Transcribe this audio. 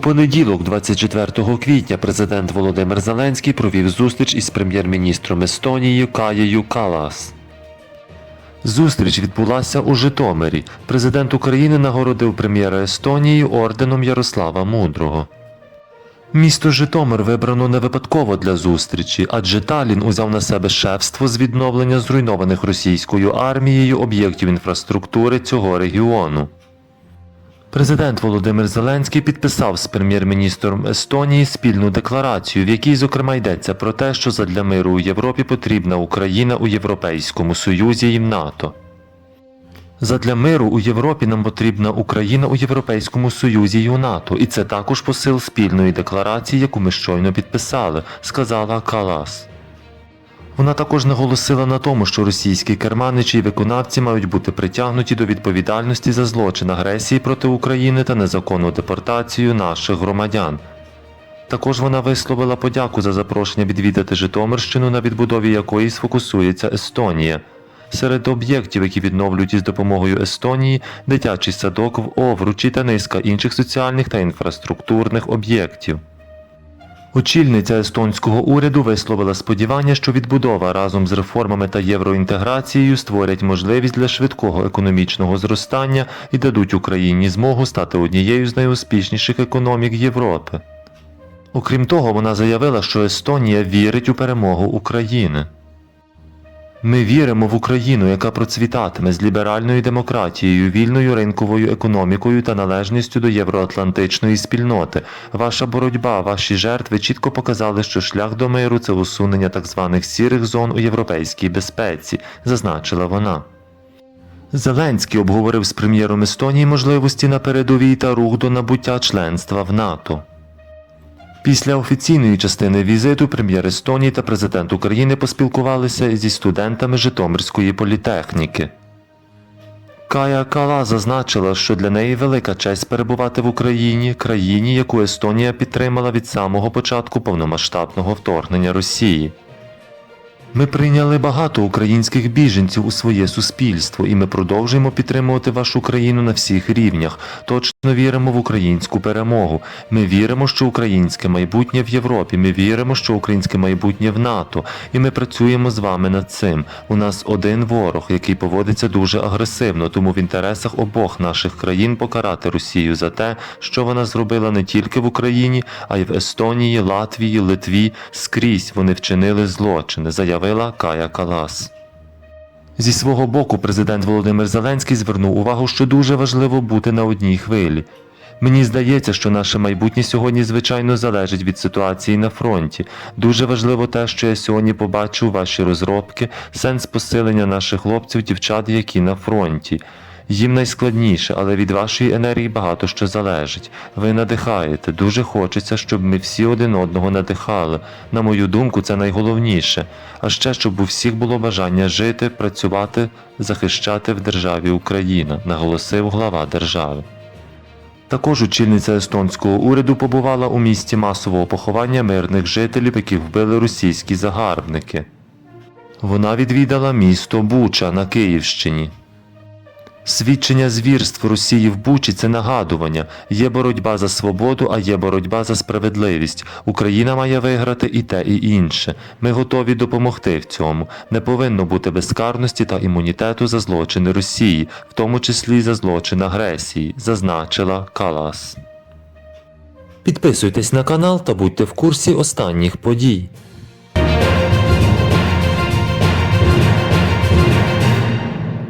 понеділок, 24 квітня, президент Володимир Зеленський провів зустріч із прем'єр-міністром Естонії Каєю Калас. Зустріч відбулася у Житомирі. Президент України нагородив прем'єра Естонії орденом Ярослава Мудрого. Місто Житомир вибрано не випадково для зустрічі, адже Талін узяв на себе шефство з відновлення зруйнованих російською армією об'єктів інфраструктури цього регіону. Президент Володимир Зеленський підписав з прем'єр-міністром Естонії спільну декларацію, в якій зокрема йдеться про те, що задля миру у Європі потрібна Україна у Європейському Союзі і в НАТО. Задля миру у Європі нам потрібна Україна у Європейському Союзі і у НАТО, і це також посил спільної декларації, яку ми щойно підписали, сказала Калас. Вона також наголосила на тому, що російські керманичі і виконавці мають бути притягнуті до відповідальності за злочин агресії проти України та незаконну депортацію наших громадян. Також вона висловила подяку за запрошення відвідати Житомирщину, на відбудові якої сфокусується Естонія. Серед об'єктів, які відновлюють із допомогою Естонії, дитячий садок в Овручі та низка інших соціальних та інфраструктурних об'єктів. Очільниця естонського уряду висловила сподівання, що відбудова разом з реформами та євроінтеграцією створять можливість для швидкого економічного зростання і дадуть Україні змогу стати однією з найуспішніших економік Європи. Окрім того, вона заявила, що Естонія вірить у перемогу України. Ми віримо в Україну, яка процвітатиме з ліберальною демократією, вільною ринковою економікою та належністю до євроатлантичної спільноти. Ваша боротьба, ваші жертви чітко показали, що шлях до миру це усунення так званих сірих зон у європейській безпеці, зазначила вона. Зеленський обговорив з прем'єром Естонії можливості на передовій та рух до набуття членства в НАТО. Після офіційної частини візиту прем'єр Естонії та президент України поспілкувалися зі студентами Житомирської політехніки. Кая Кала зазначила, що для неї велика честь перебувати в Україні, країні, яку Естонія підтримала від самого початку повномасштабного вторгнення Росії. Ми прийняли багато українських біженців у своє суспільство, і ми продовжуємо підтримувати вашу країну на всіх рівнях. Точно віримо в українську перемогу. Ми віримо, що українське майбутнє в Європі. Ми віримо, що українське майбутнє в НАТО. І ми працюємо з вами над цим. У нас один ворог, який поводиться дуже агресивно, тому в інтересах обох наших країн покарати Росію за те, що вона зробила не тільки в Україні, а й в Естонії, Латвії, Литві. Скрізь вони вчинили злочини, заявила Кая Калас. Зі свого боку, президент Володимир Зеленський звернув увагу, що дуже важливо бути на одній хвилі. Мені здається, що наше майбутнє сьогодні звичайно залежить від ситуації на фронті. Дуже важливо те, що я сьогодні побачу ваші розробки, сенс посилення наших хлопців, дівчат, які на фронті. Їм найскладніше, але від вашої енергії багато що залежить. Ви надихаєте. Дуже хочеться, щоб ми всі один одного надихали. На мою думку, це найголовніше. А ще щоб у всіх було бажання жити, працювати, захищати в державі Україна, наголосив глава держави. Також очільниця естонського уряду побувала у місті масового поховання мирних жителів, яких вбили російські загарбники. Вона відвідала місто Буча на Київщині. Свідчення звірств Росії в Бучі це нагадування. Є боротьба за свободу, а є боротьба за справедливість. Україна має виграти і те, і інше. Ми готові допомогти в цьому. Не повинно бути безкарності та імунітету за злочини Росії, в тому числі за злочин агресії, зазначила Калас. Підписуйтесь на канал та будьте в курсі останніх подій.